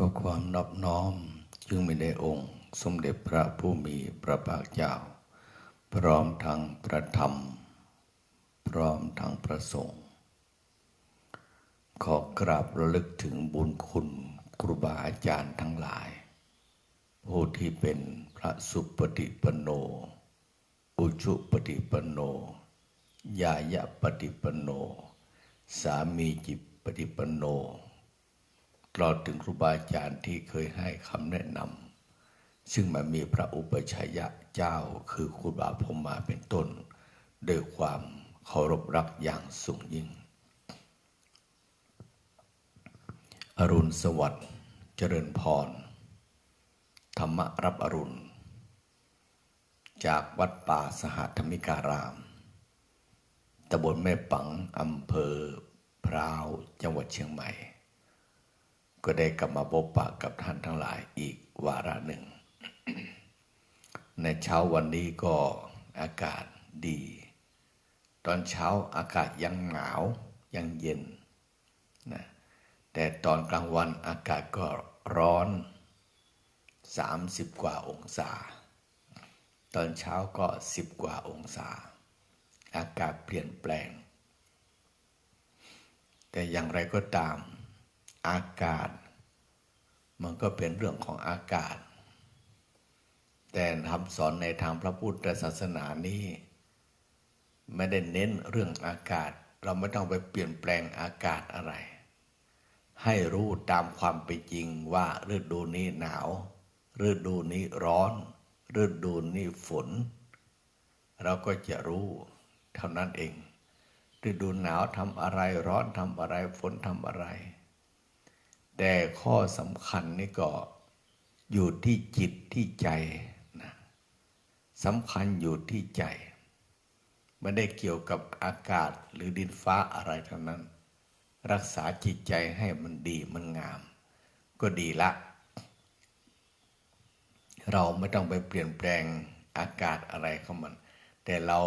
ขอความนอบน้อมจึงมีในองค์ สมเด็จพระผู้มีพระภาคเจ้า พร้อมทั้งประธรรม พร้อมทั้งประสงค์ขอกราบระลึกถึงบุญคุณครูบาอาจารย์ทั้งหลาย ผู้ที่เป็นพระสุปฏิปโน อุชุปฏิปโน ยายะปฏิปโน สามีจิปฏิปโน ตลอดถึงครูบาอาจารย์ที่เคยให้คำแนะนำซึ่งมันมีพระอุปชัยยะเจ้าคือครูบาพมมาเป็นต้นด้วยความเคารพรักอย่างสูงยิ่ง อรุณสวัสดิ์เจริญพร ธรรมรับอรุณ จากวัดป่าสหธรรมิการาม ตำบลแม่ปังอำเภอพร้าว จังหวัดเชียงใหม่ ก็ได้กลับมาพบปะกับท่านทั้งหลายอีกวาระหนึ่ง ในเช้าวันนี้ก็อากาศดี ตอนเช้าอากาศยังหนาวยังเย็นนะแต่ตอนกลางวันอากาศก็ร้อน 30 กว่าองศา ตอนเช้าก็ 10 กว่าองศา อากาศเปลี่ยนแปลง แต่อย่างไรก็ตาม อากาศ มันก็เป็นเรื่องของอากาศ แต่คำสอนในทางพระพุทธศาสนานี้ ไม่ได้เน้นเรื่องอากาศ เราไม่ต้องไปเปลี่ยนแปลงอากาศอะไร ให้รู้ตามความเป็นจริงว่าฤดูนี้หนาว ฤดูนี้ร้อน ฤดูนี้ฝน เราก็จะรู้เท่านั้นเองฤดูหนาวทำอะไรร้อนทำอะไรฝนทำอะไร แต่ข้อสำคัญนี่ก็อยู่ที่จิตที่ใจนะสำคัญอยู่ที่ใจ ไม่ได้เกี่ยวกับอากาศหรือดินฟ้าอะไรทั้งนั้น รักษาจิตใจให้มันดีมันงาม ก็ดีละ เราไม่ต้องไปเปลี่ยนแปลงอากาศอะไรของมัน แต่เรา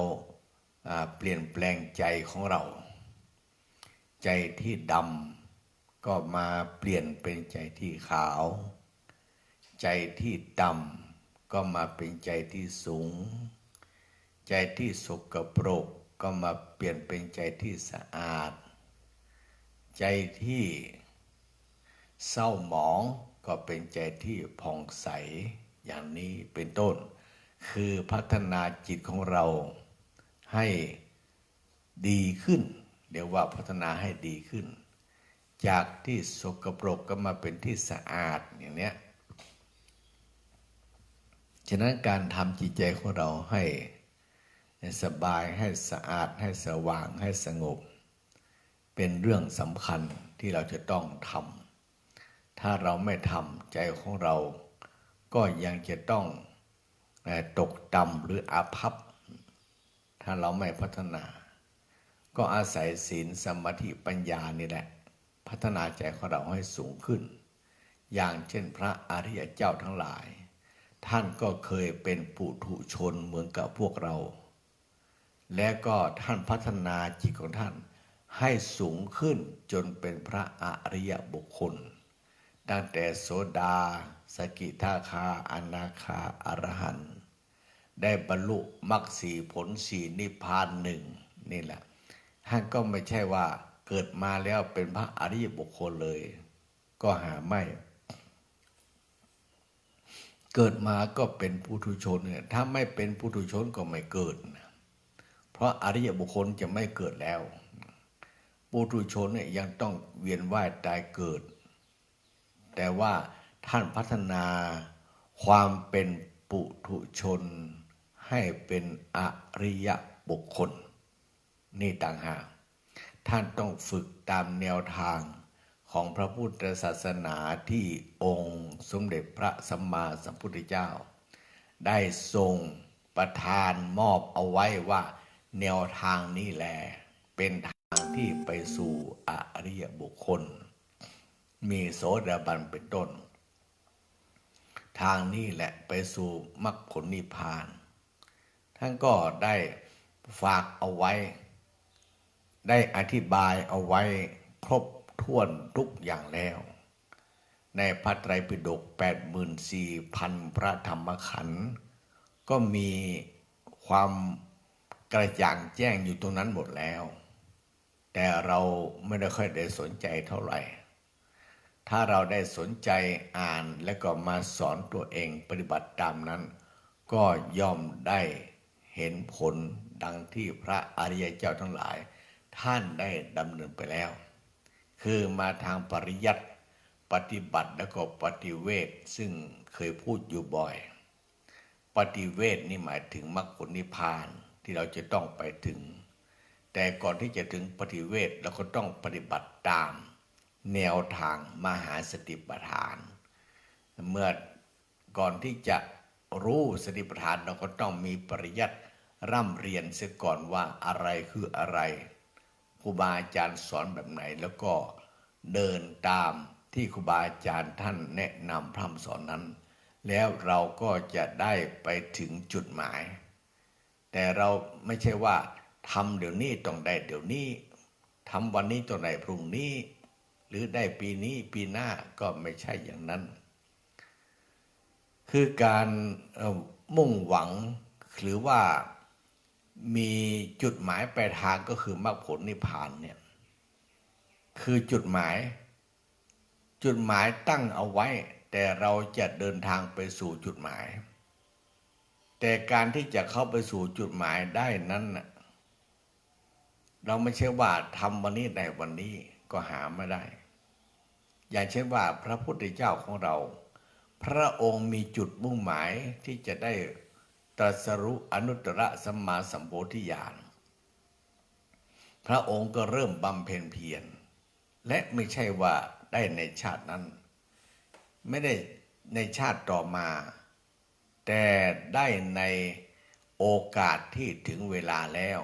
เปลี่ยนแปลงใจของเรา ใจที่ดำ ก็มาเปลี่ยนเป็นใจที่ขาว ใจที่ต่ำก็มาเป็นใจที่สูง ใจที่สกปรกก็มาเปลี่ยนเป็นใจที่สะอาด ใจที่เศร้าหมองก็เป็นใจที่ผ่องใสอย่างนี้เป็นต้น คือพัฒนาจิตของเราให้ดีขึ้นเดี๋ยวว่าพัฒนาให้ดีขึ้น จากที่สกปรกก็มาเป็นที่สะอาดอย่างเนี้ย ฉะนั้นการทำจิตใจของเราให้สบายให้สะอาดให้สว่างให้สงบ เป็นเรื่องสำคัญที่เราจะต้องทำถ้าเราไม่ทำใจของเรา ก็ยังจะต้องตกต่ำหรืออาภัพ ถ้าเราไม่พัฒนา ก็อาศัยศีลสมาธิปัญญานี่แหละ พัฒนาใจของเราให้สูงขึ้น อย่างเช่นพระอริยเจ้าทั้งหลาย ท่านก็เคยเป็นปุถุชนเหมือนกับพวกเรา และก็ท่านพัฒนาจิตของท่านให้สูงขึ้นจนเป็นพระอริยบุคคล ตั้งแต่โสดา สกิทาคา อนาคา อรหันต์ได้บรรลุมรรคสีผลสีนิพพานหนึ่งนี่แหละท่านก็ไม่ใช่ว่า เกิดมาแล้วเป็นพระอริยบุคคลเลย ก็หาไม่ เกิดมาก็เป็นปุถุชนเนี่ยถ้าไม่เป็นปุถุชนก็ไม่เกิด เพราะอริยบุคคลจะไม่เกิดแล้วปุถุชนเนี่ยยังต้องเวียนว่ายตายเกิด แต่ว่าท่านพัฒนาความเป็นปุถุชนให้เป็นอริยบุคคล นี่ต่างหาก ท่านต้องฝึกตามแนวทางของพระพุทธศาสนาที่องค์สมเด็จพระสัมมาสัมพุทธเจ้า ได้ทรงประทานมอบเอาไว้ว่า แนวทางนี้แหละเป็นทางที่ไปสู่อริยบุคคล มีโสดาบันเป็นต้น ทางนี้แหละไปสู่มรรคผลนิพพาน ท่านก็ได้ฝากเอาไว้ ได้อธิบายเอาไว้ครบถ้วนทุกอย่างแล้ว ในพระไตรปิฎก84,000 พระธรรมขันธ์ก็มีความกระจ่างแจ้งอยู่ตรงนั้นหมดแล้ว แต่เราไม่ได้ค่อยได้สนใจเท่าไหร่ ถ้าเราได้สนใจอ่านและก็มาสอนตัวเองปฏิบัติตามนั้น ก็ย่อมได้เห็นผลดังที่พระอริยเจ้าทั้งหลาย ท่านได้ดำเนินไปแล้ว คือมาทางปริยัติปฏิบัติแล้วก็ปฏิเวทซึ่งเคยพูดอยู่บ่อย ปฏิเวทนี่หมายถึงมรรคผลนิพพานที่เราจะต้องไปถึง แต่ก่อนที่จะถึงปฏิเวทเราก็ต้องปฏิบัติตาม แนวทางมหาสติปัฏฐาน เมื่อก่อนที่จะรู้สติปัฏฐานเราก็ต้องมีปริยัติร่ำเรียนเสียก่อนว่าอะไรคืออะไร ครูบาอาจารย์สอนแบบไหน แล้วก็เดินตามที่ครูบาอาจารย์ท่านแนะนำพร่ำสอนนั้น แล้วเราก็จะได้ไปถึงจุดหมาย แต่เราไม่ใช่ว่าทำเดี๋ยวนี้ต้องได้เดี๋ยวนี้ทำวันนี้ต้องได้พรุ่งนี้ หรือได้ปีนี้ปีหน้าก็ไม่ใช่อย่างนั้น คือการมุ่งหวังหรือว่า มีจุดหมายปลายทางก็คือมรรคผลนิพพานเนี่ยคือจุดหมาย จุดหมายตั้งเอาไว้ แต่เราจะเดินทางไปสู่จุดหมาย แต่การที่จะเข้าไปสู่จุดหมายได้นั้นเราไม่ใช่ว่าทำวันนี้ได้วันนี้ก็หาไม่ได้ อย่างเช่นว่าพระพุทธเจ้าของเรา พระองค์มีจุดมุ่งหมายที่จะได้ ตรัสรู้อนุตตรสัมมาสัมโพธิญาณพระองค์ก็เริ่มบำเพ็ญเพียรและไม่ใช่ว่าได้ในชาตินั้น ไม่ได้ในชาติต่อมา แต่ได้ในโอกาสที่ถึงเวลาแล้ว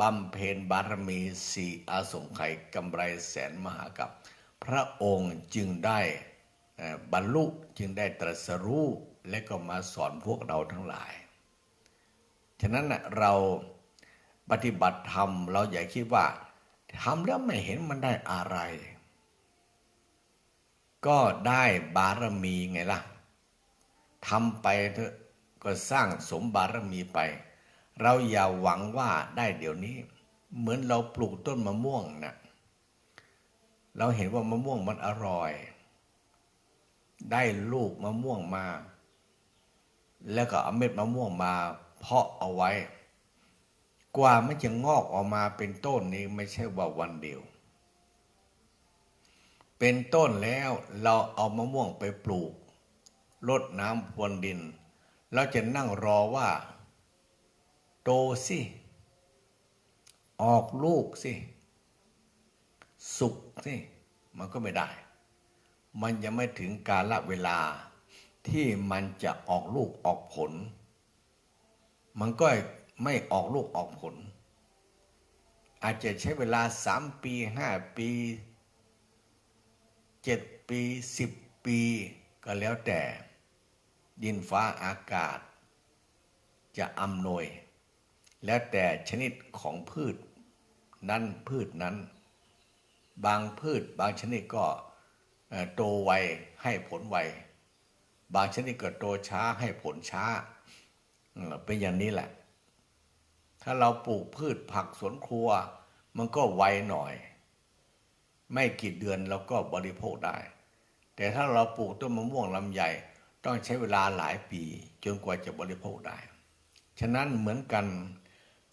บำเพ็ญบารมีสี่อาสงไขยกำไรแสนมหากับ พระองค์จึงได้บรรลุจึงได้ตรัสรู้ และก็มาสอนพวกเราทั้งหลาย ฉะนั้นเราปฏิบัติธรรมเราอย่าคิดว่าทำแล้วไม่เห็นมันได้อะไร ก็ได้บารมีไงล่ะทำไปเถอะก็สร้างสมบารมีไป เราอย่าหวังว่าได้เดี๋ยวนี้ เหมือนเราปลูกต้นมะม่วงนะเราเห็นว่ามะม่วงมันอร่อย ได้ลูกมะม่วงมา แล้วก็เอาเม็ดมะม่วงมาเพาะเอาไว้ กว่ามันจะงอกออกมาเป็นต้นนี้ไม่ใช่ว่าวันเดียว เป็นต้นแล้วเราเอามะม่วงไปปลูกรดน้ำพรวนดิน เราจะนั่งรอว่า โตสิ ออกลูกสิ สุกสิ มันก็ไม่ได้ มันยังไม่ถึงกาลเวลา ที่มันจะออกลูกออกผล มันก็ไม่ออกลูกออกผล อาจจะใช้เวลาสามปีห้าปีเจ็ดปีสิบปีก็แล้วแต่ดินฟ้าอากาศ จะอำนวย แล้วแต่ชนิดของพืช นั้นพืชนั้น บางพืชบางชนิดก็โตไวให้ผลไว บางชนิดก็โตช้าให้ผลช้า เป็นอย่างนี้แหละ ถ้าเราปลูกพืชผักสวนครัว มันก็ไวหน่อย ไม่กี่เดือนเราก็บริโภคได้ แต่ถ้าเราปลูกต้นมะม่วงลำไยต้องใช้เวลาหลายปีจนกว่าจะบริโภคได้ ฉะนั้นเหมือนกัน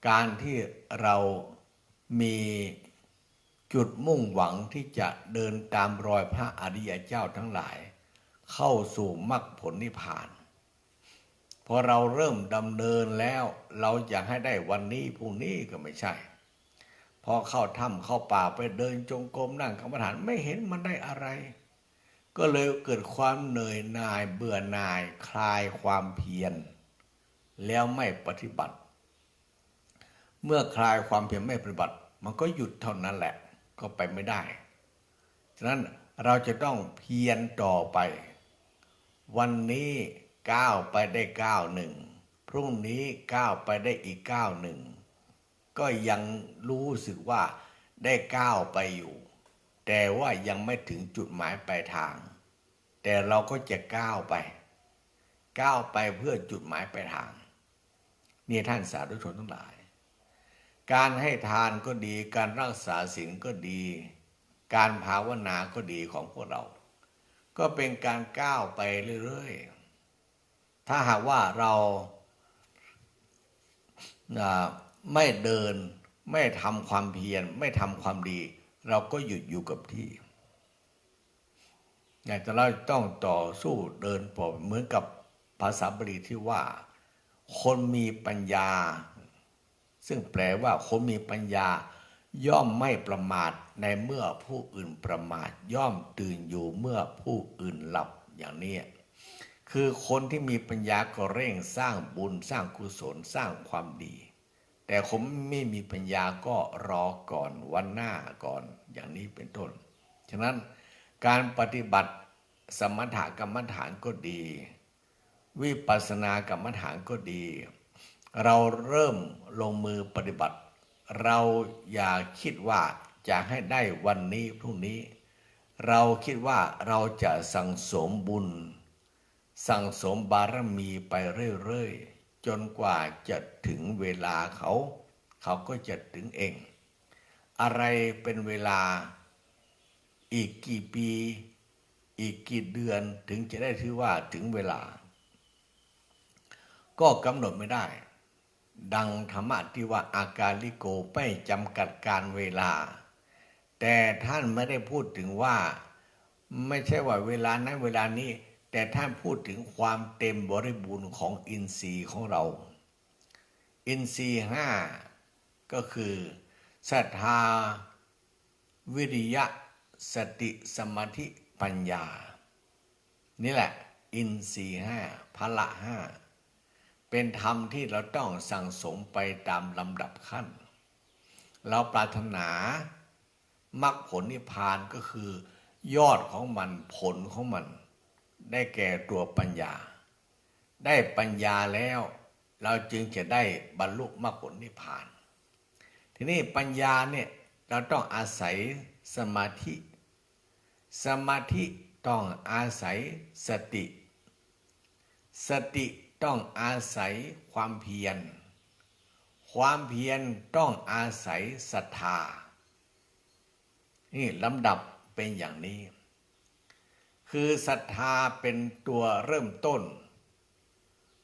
การที่เรามีจุดมุ่งหวังที่จะเดินตามรอยพระอริยเจ้าทั้งหลาย เข้าสู่มรรคผลนิพพาน พอเราเริ่มดำเนินแล้ว เราอยากให้ได้วันนี้พรุ่งนี้ก็ไม่ใช่ พอเข้าถ้ำเข้าป่าไปเดินจงกรมนั่งกรรมฐานไม่เห็นมันได้อะไร ก็เลยเกิดความเหนื่อยหน่ายเบื่อหน่ายคลายความเพียร แล้วไม่ปฏิบัติ เมื่อคลายความเพียรไม่ปฏิบัติ มันก็หยุดเท่านั้นแหละ ก็ไปไม่ได้ ฉะนั้นเราจะต้องเพียรต่อไป วันนี้ก้าวไปได้ก้าวหนึ่ง พรุ่งนี้ก้าวไปได้อีกก้าวหนึ่ง ก็ยังรู้สึกว่าได้ก้าวไปอยู่ แต่ว่ายังไม่ถึงจุดหมายปลายทาง แต่เราก็จะก้าวไป ก้าวไปเพื่อจุดหมายปลายทาง นี่ท่านสาธุชนทั้งหลาย การให้ทานก็ดี การรักษาศีลก็ดี การภาวนาก็ดีของพวกเรา ก็เป็นการก้าวไปเรื่อยๆ ถ้าหากว่าเราไม่เดิน ไม่ทำความเพียร ไม่ทำความดี เราก็หยุดอยู่กับที่อย่างแต่เราต้องต่อสู้เดินปอบเหมือนกับภาษาบาลีที่ว่า คนมีปัญญา ซึ่งแปลว่าคนมีปัญญา ย่อมไม่ประมาทในเมื่อผู้อื่นประมาท ย่อมตื่นอยู่เมื่อผู้อื่นหลับอย่างนี้คือคนที่มีปัญญาก็เร่งสร้างบุญสร้างกุศลสร้างความดี แต่ผมไม่มีปัญญาก็รอก่อนวันหน้าก่อนอย่างนี้เป็นต้น ฉะนั้นการปฏิบัติสมถกรรมฐานก็ดี วิปัสสนากรรมฐานก็ดี เราเริ่มลงมือปฏิบัติ เราอย่าคิดว่าจะให้ได้วันนี้พรุ่งนี้ เราคิดว่าเราจะสั่งสมบุญ สั่งสมบารมีไปเรื่อยๆ จนกว่าจะถึงเวลาเขา เขาก็จะถึงเอง อะไรเป็นเวลาอีกกี่ปี อีกกี่เดือนถึงจะได้ถือว่าถึงเวลา ก็กำหนดไม่ได้ ดังธรรมะที่ว่าอาการลิโกไม่จำกัดการเวลา แต่ท่านไม่ได้พูดถึงว่า ไม่ใช่ว่าเวลานั้นเวลานี้ แต่ท่านพูดถึงความเต็มบริบูรณ์ของอินทรีย์ของเรา อินทรีย์ห้าก็คือศรัทธา วิริยะ สติสมาธิปัญญา นี่แหละ อินทรีย์ห้าพละห้า เป็นธรรมที่เราต้องสั่งสมไปตามลำดับขั้น เราปรารถนามรรคผลนิพพานก็คือยอดของมันผลของมัน ได้แก่ตัวปัญญา ได้ปัญญาแล้ว เราจึงจะได้บรรลุมรรคผลนิพพาน ทีนี้ปัญญาเนี่ยเราต้องอาศัยสมาธิ สมาธิต้องอาศัยสติ สติ ต้องอาศัยความเพียร ความเพียรต้องอาศัยศรัทธา นี่ลำดับเป็นอย่างนี้ คือศรัทธาเป็นตัวเริ่มต้น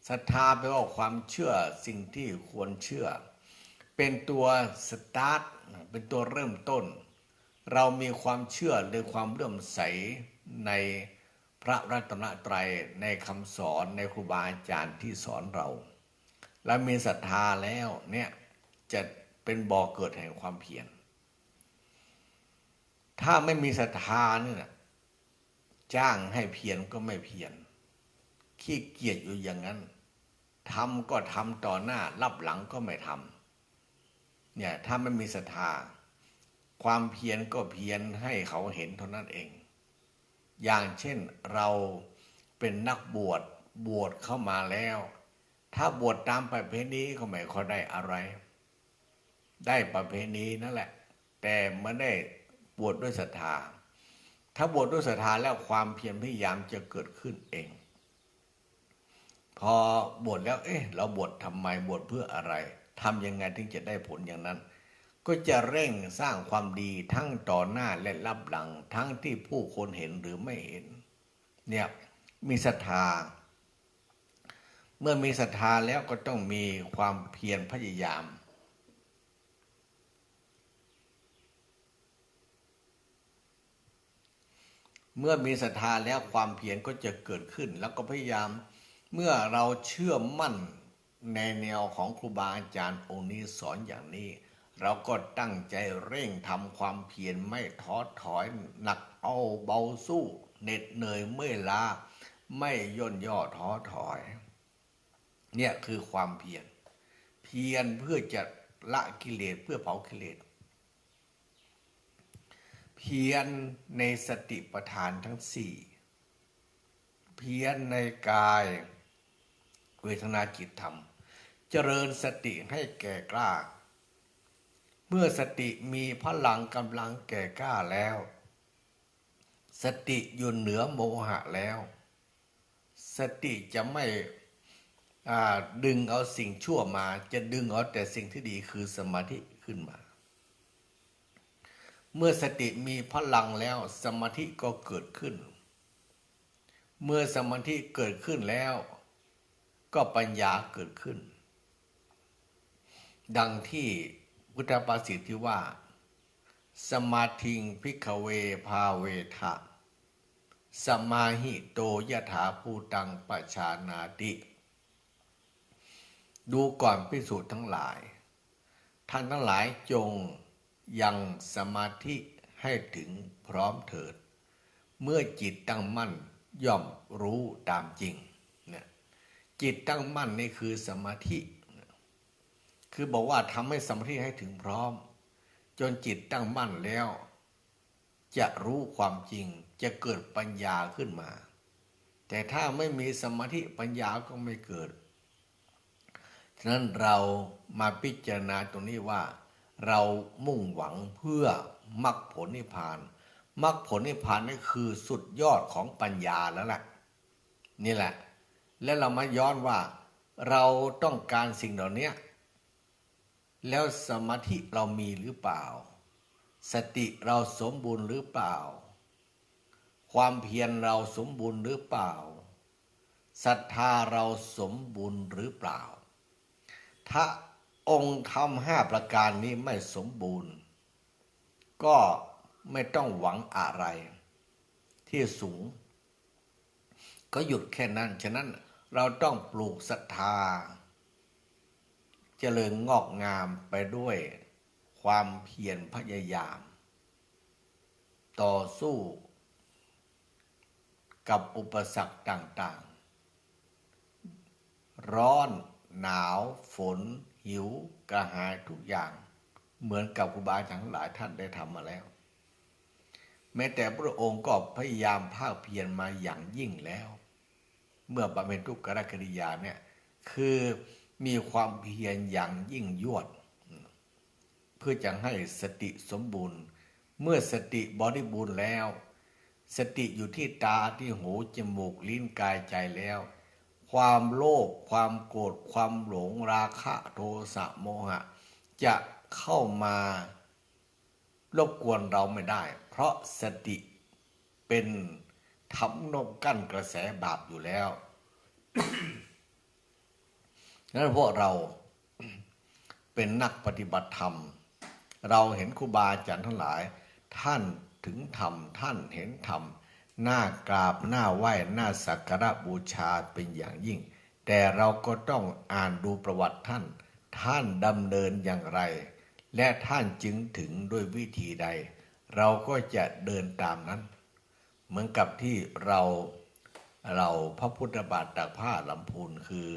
ศรัทธาแปลว่าความเชื่อสิ่งที่ควรเชื่อ เป็นตัวสตาร์ท เป็นตัวเริ่มต้น เรามีความเชื่อหรือความเลื่อมใสใน พระรัตนตรัยในคำสอนในครูบาอาจารย์ที่สอนเรา และมีศรัทธาแล้วเนี่ยจะเป็นบ่อเกิดแห่งความเพียรถ้าไม่มีศรัทธาเนี่ยจ้างให้เพียรก็ไม่เพียรขี้เกียจอยู่อย่างนั้นทำก็ทำต่อหน้ารับหลังก็ไม่ทำเนี่ยถ้าไม่มีศรัทธา ความเพียรก็เพียรให้เขาเห็นเท่านั้นเอง อย่างเช่นเราเป็นนักบวชบวชเข้ามาแล้ว ถ้าบวชตามประเพณีก็ไม่ค่อยได้อะไร ได้ประเพณีนั่นแหละ แต่ไม่ได้บวชดด้วยศรัทธาถ้าบวชดด้วยศรัทธาแล้วความเพียรพยายามจะเกิดขึ้นเอง พอบวชแล้ว เอ๊ะ เราบวชทำไมบวชเพื่ออะไรทำยังไงถึงจะได้ผลอย่างนั้น ก็จะเร่งสร้างความดีทั้งต่อหน้าและรับหลังทั้งที่ผู้คนเห็นหรือไม่เห็น เนี่ยมีศรัทธา เมื่อมีศรัทธาแล้วก็ต้องมีความเพียรพยายาม เมื่อมีศรัทธาแล้วความเพียรก็จะเกิดขึ้น แล้วก็พยายาม เมื่อเราเชื่อมั่นในแนวของครูบาอาจารย์องค์นี้สอนอย่างนี้ เราก็ตั้งใจเร่งทำความเพียรไม่ท้อถอยหนักเอาเบาสู้เหน็ดเหนื่อยเมื่อยล้าไม่ย่นย่อท้อถอย เนี่ยคือความเพียรเพียรเพื่อจะละกิเลสเพื่อเผากิเลสเพียรในสติปัฏฐานทั้งสี่เพียรในกายเวทนาจิตธรรม เจริญสติให้แก่กล้า เมื่อสติมีพลังกำลังแก่กล้าแล้ว สติอยู่เหนือโมหะแล้ว สติจะไม่ดึงเอาสิ่งชั่วมา จะดึงเอาแต่สิ่งที่ดีคือสมาธิขึ้นมา เมื่อสติมีพลังแล้วสมาธิก็เกิดขึ้น เมื่อสมาธิเกิดขึ้นแล้ว ก็ปัญญาเกิดขึ้น ดังที่ พุทธภาษิตที่ว่า สมาธิงพิกเวภาเวทะสมาหิโตยถาภูตังปชานาติ ดูก่อนพิสูจน์ทั้งหลาย ท่านทั้งหลายจงยังสมาธิให้ถึงพร้อมเถิด เมื่อจิตตั้งมั่นย่อมรู้ตามจริงเนี่ยจิตตั้งมั่นนี่คือสมาธิ คือบอกว่าทำให้สมาธิให้ถึงพร้อม จนจิตตั้งมั่นแล้ว จะรู้ความจริงจะเกิดปัญญาขึ้นมา แต่ถ้าไม่มีสมาธิปัญญาก็ไม่เกิด ฉะนั้นเรามาพิจารณาตรงนี้ว่า เรามุ่งหวังเพื่อมรรคผลนิพพานมรรคผลนิพพานนี่คือสุดยอดของปัญญาแล้วแหละนี่แหละ และเรามาย้อนว่าเราต้องการสิ่งเหล่านี้ แล้วสมาธิเรามีหรือเปล่า สติเราสมบูรณ์หรือเปล่า ความเพียรเราสมบูรณ์หรือเปล่าศรัทธาเราสมบูรณ์หรือเปล่า ถ้าองค์ธรรมห้าประการนี้ไม่สมบูรณ์ ก็ไม่ต้องหวังอะไร ที่สูง ก็หยุดแค่นั้น ฉะนั้นเราต้องปลูกศรัทธา เจริญงอกงามไปด้วยความเพียรพยายาม ต่อสู้กับอุปสรรคต่างๆ ร้อนหนาว ฝน หิว กระหายทุกอย่าง เหมือนกับครูบาอาจารย์ทั้งหลายท่านได้ทำมาแล้ว แม้แต่พระองค์ก็พยายามภาคเพียรมาอย่างยิ่งแล้ว เมื่อบำเพ็ญทุกขกิริยาเนี่ย คือ มีความเพียรอย่างยิ่งยวด เพื่อจะให้สติสมบูรณ์ เมื่อสติบริบูรณ์แล้ว สติอยู่ที่ตาที่หูจมูกลิ้นกายใจแล้ว ความโลภความโกรธความหลงราคะโทสะโมหะ จะเข้ามารบกวนเราไม่ได้ เพราะสติเป็นทำนมกั้นกระแสบาปอยู่แล้ว นั้นพวกเราเป็นนักปฏิบัติธรรม เราเห็นครูบาอาจารย์ทั้งหลาย ท่านถึงธรรม ท่านเห็นธรรมหน้ากราบหน้าไหว้หน้าสักการะบูชาเป็นอย่างยิ่ง แต่เราก็ต้องอ่านดูประวัติท่าน ท่านดำเนินอย่างไร และท่านจึงถึงด้วยวิธีใด เราก็จะเดินตามนั้น เหมือนกับที่เราเราพระพุทธบาทตากผ้าลำพูนคือ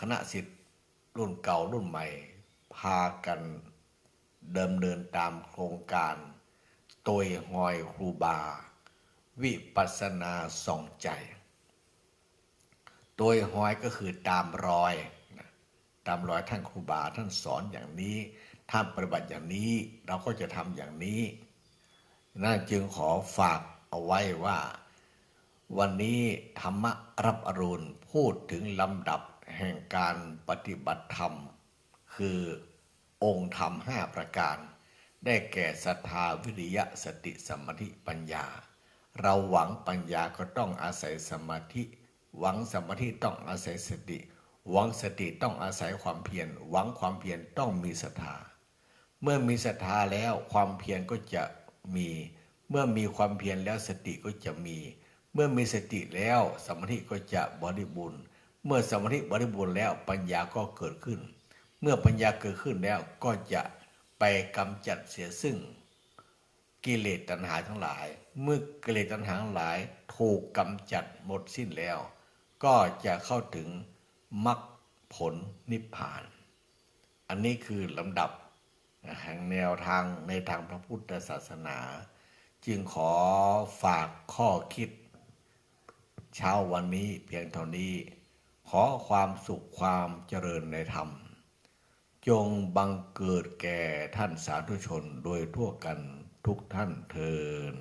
คณะสิทธิ์รุ่นเก่ารุ่นใหม่ พากันเดิมเดินตามโครงการตยหอยครูบา วิปัสสนาส่องใจโดยหอยก็คือตามรอยตามรอยท่านครูบาท่านสอนอย่างนี้ท่านปฏิบัติอย่างนี้เราก็จะทำอย่างนี้น่าจึงขอฝากเอาไว้ว่า วันนี้ธรรมรับอรุณพูดถึงลำดับ แห่งการปฏิบัติธรรม คือองค์ธรรมห้าประการ ได้แก่ศรัทธาวิริยะสติสมาธิปัญญา เราหวังปัญญาก็ต้องอาศัยสมาธิ หวังสมาธิต้องอาศัยสติ หวังสติต้องอาศัยความเพียรหวังความเพียรต้องมีศรัทธาเมื่อมีศรัทธาแล้วความเพียรก็จะมี เมื่อมีความเพียรแล้วสติก็จะมี เมื่อมีสติแล้วสมาธิก็จะบริบูรณ์ เมื่อสมาธิบริบูรณ์แล้วปัญญาก็เกิดขึ้น เมื่อปัญญาเกิดขึ้นแล้วก็จะไปกำจัดเสียซึ่ง กิเลสตัณหาทั้งหลาย เมื่อกิเลสตัณหาทั้งหลาย ถูกกำจัดหมดสิ้นแล้ว ก็จะเข้าถึงมรรคผลนิพพาน อันนี้คือลำดับแห่งแนวทางในทางพระพุทธศาสนา จึงขอฝากข้อคิด เช้าวันนี้เพียงเท่านี้ ขอความสุขความเจริญในธรรม จงบังเกิดแก่ท่านสาธุชนโดยทั่วกันทุกท่านเทิน